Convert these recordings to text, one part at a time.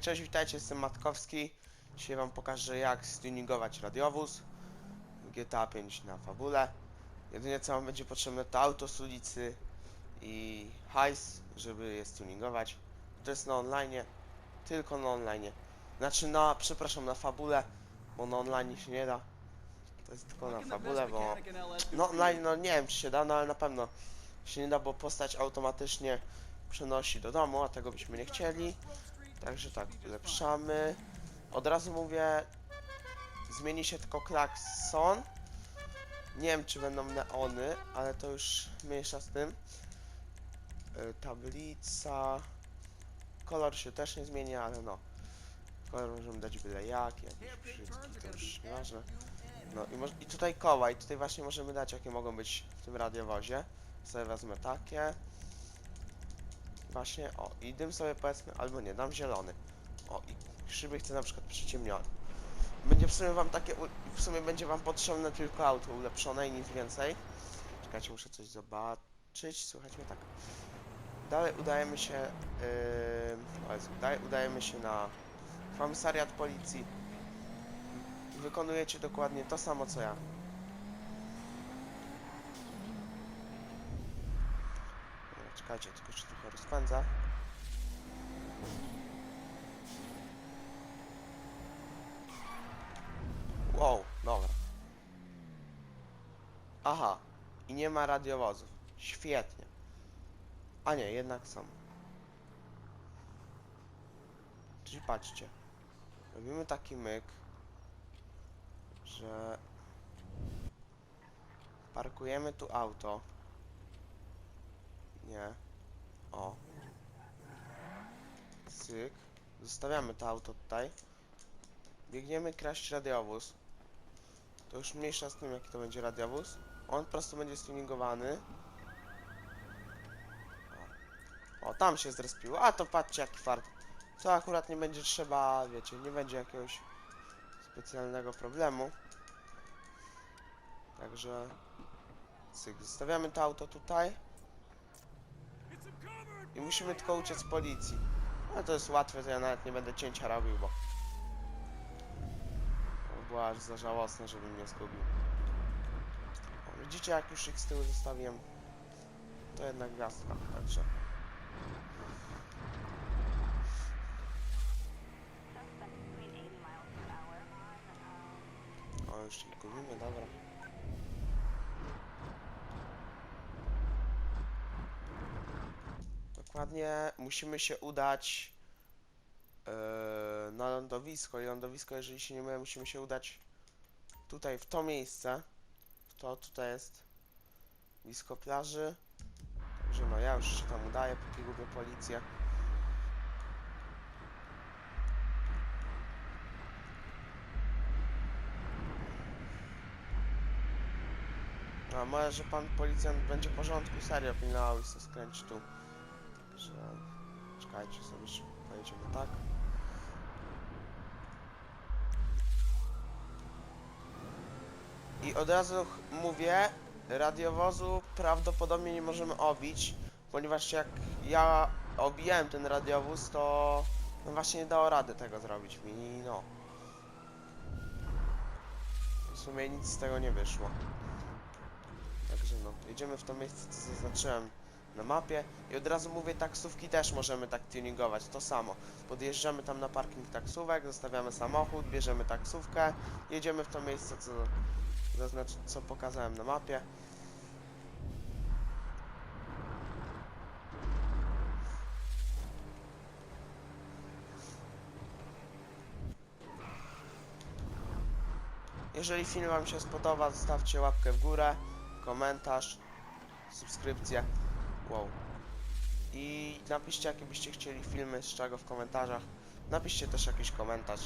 Cześć, witajcie, jestem Matkowski. Dzisiaj wam pokażę jak stuningować radiowóz GTA 5 na fabule. Jedynie co wam będzie potrzebne to auto z ulicy i hajs, żeby je stuningować. To jest na online, tylko na online. Znaczy na, przepraszam, na fabule, bo na online się nie da. To jest tylko na fabule, bo no online, no nie wiem czy się da, no ale na pewno się nie da, bo postać automatycznie przenosi do domu, a tego byśmy nie chcieli. Także tak, ulepszamy. Od razu mówię, zmieni się tylko klakson. Nie wiem, czy będą neony, ale to już mniejsza z tym. Y, Tablica. Kolor się też nie zmieni, ale no. Kolor możemy dać byle jak, jakiś brzydki, to już nieważne. No i, i tutaj koła, i tutaj właśnie możemy dać, jakie mogą być w tym radiowozie. Sobie wezmę takie. Właśnie, o, i dym sobie powiedzmy, albo nie, dam zielony. O, i szyby chcę na przykład przyciemnione. Będzie w sumie wam takie, w sumie będzie wam potrzebne tylko auto ulepszone i nic więcej. Czekajcie, muszę coś zobaczyć, słuchajcie tak. Dalej udajemy się, yy, dalej udajemy się na komisariat policji. Wykonujecie dokładnie to samo co ja. Dobra, Czekajcie, tylko jeszcze trochę rozpędzę. Wow, dobra. Aha, i nie ma radiowozów. Świetnie. A nie, jednak są. Czyli patrzcie. Robimy taki myk, że parkujemy tu auto. Nie. O. Cyk. Zostawiamy to auto tutaj. Biegniemy kraść radiowóz. To już mniejsza z tym, jaki to będzie radiowóz. On po prostu będzie tuningowany. O. o, tam się zrespiło. A to patrzcie, jaki fart. Co akurat nie będzie trzeba, wiecie, nie będzie jakiegoś specjalnego problemu. Także... Cyk, zostawiamy to auto tutaj. I musimy tylko uciec z policji. Ale to jest łatwe, to ja nawet nie będę cięcia robił, bo... To było aż za żałosne, żeby mnie zgubił. O, widzicie, jak już ich z tyłu zostawiłem? To jednak gwiazdka, także... O, już ich gubimy, dobra. Dokładnie musimy się udać yy, na lądowisko i lądowisko, jeżeli się nie mylę, musimy się udać tutaj, w to miejsce. To tutaj jest blisko plaży. Także no ja już się tam udaję, póki gubię policję. A może, że pan policjant będzie w porządku, serio pilnował i se skręci tu. Że... Czekajcie sobie, pojedziemy tak. I od razu mówię, radiowozu prawdopodobnie nie możemy obić, ponieważ jak ja obijałem ten radiowóz, to no właśnie nie dało rady tego zrobić mi, no. W sumie nic z tego nie wyszło. Także no, jedziemy w to miejsce, co zaznaczyłem na mapie i od razu mówię, taksówki też możemy tak tuningować, to samo. Podjeżdżamy tam na parking taksówek, zostawiamy samochód, bierzemy taksówkę, jedziemy w to miejsce, co, co pokazałem na mapie. Jeżeli film Wam się spodoba, zostawcie łapkę w górę, komentarz, subskrypcję. Wow. I napiszcie, jakie byście chcieli filmy, z czego w komentarzach. Napiszcie też jakiś komentarz,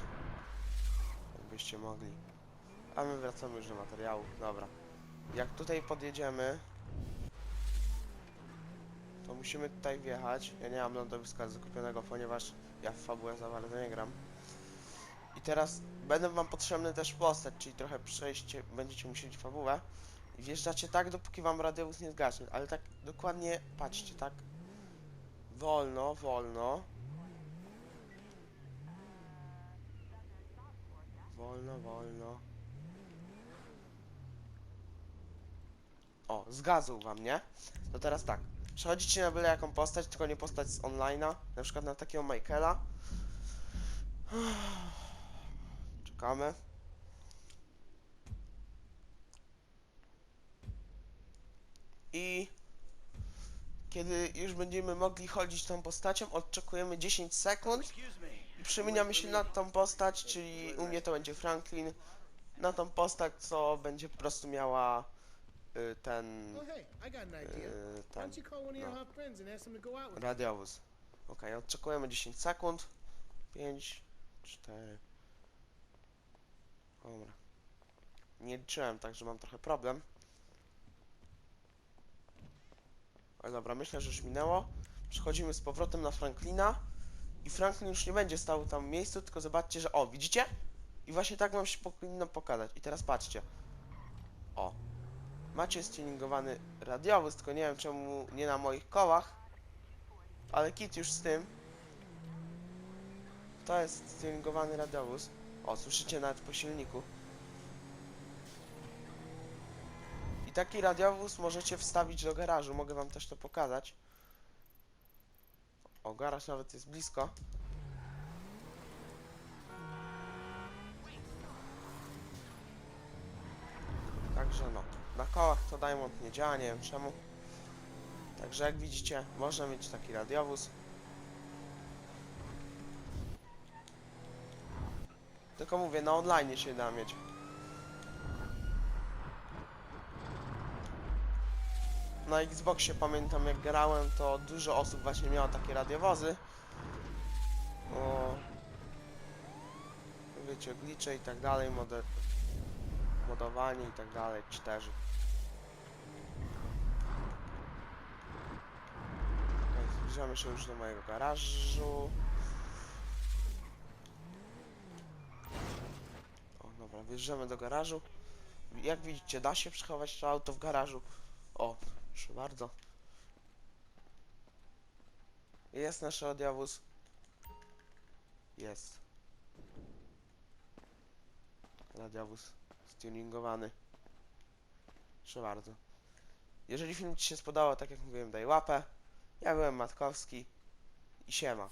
jakbyście mogli. A my wracamy już do materiału. Dobra. Jak tutaj podjedziemy, to musimy tutaj wjechać. Ja nie mam lądowiska zakupionego, ponieważ ja w fabułę za bardzo nie gram. I teraz będą wam potrzebne też postać, czyli trochę przejście, będziecie musieli fabułę. Wjeżdżacie tak, dopóki wam radiowóz nie zgaśnie, ale tak dokładnie, patrzcie, tak wolno, wolno. wolno, wolno. O, zgadzał wam, nie? To teraz tak. Przechodzicie na byle jaką postać, tylko nie postać z online'a. Na przykład na takiego Michaela. Czekamy. I kiedy już będziemy mogli chodzić tą postacią, odczekujemy 10 sekund i przemieniamy się na tą postać, czyli u mnie to będzie Franklin, na tą postać, co będzie po prostu miała y, ten, Oh, y, ten no. radiowóz. Ok, odczekujemy 10 sekund. 5, 4. Dobra. Nie liczyłem, także mam trochę problem. Ale dobra, myślę, że już minęło. Przechodzimy z powrotem na Franklina. I Franklin już nie będzie stał tam w miejscu, tylko zobaczcie, że o, widzicie? I właśnie tak wam się powinno pokazać. I teraz patrzcie. O. Macie stuningowany radiowóz, tylko nie wiem czemu nie na moich kołach. Ale kit już z tym. To jest stuningowany radiowóz. O, słyszycie nawet po silniku. I taki radiowóz możecie wstawić do garażu. Mogę wam też to pokazać. O, garaż nawet jest blisko. Także no, na kołach to Diamond nie działa, nie wiem czemu. Także jak widzicie, można mieć taki radiowóz. Tylko mówię, na online się da mieć. Na Xboxie pamiętam jak grałem, to dużo osób właśnie miało takie radiowozy. O, wiecie, glicze i tak dalej, mode, modowanie i tak dalej, cztery. Okej, zbliżamy się już do mojego garażu. O, dobra, wjeżdżamy do garażu. Jak widzicie, da się przechować to auto w garażu. O, proszę bardzo. Jest nasz radiowóz. Jest. Radiowóz stuningowany. Proszę bardzo. Jeżeli film Ci się spodobał, tak jak mówiłem, daj łapę. Ja byłem Matkowski i siema.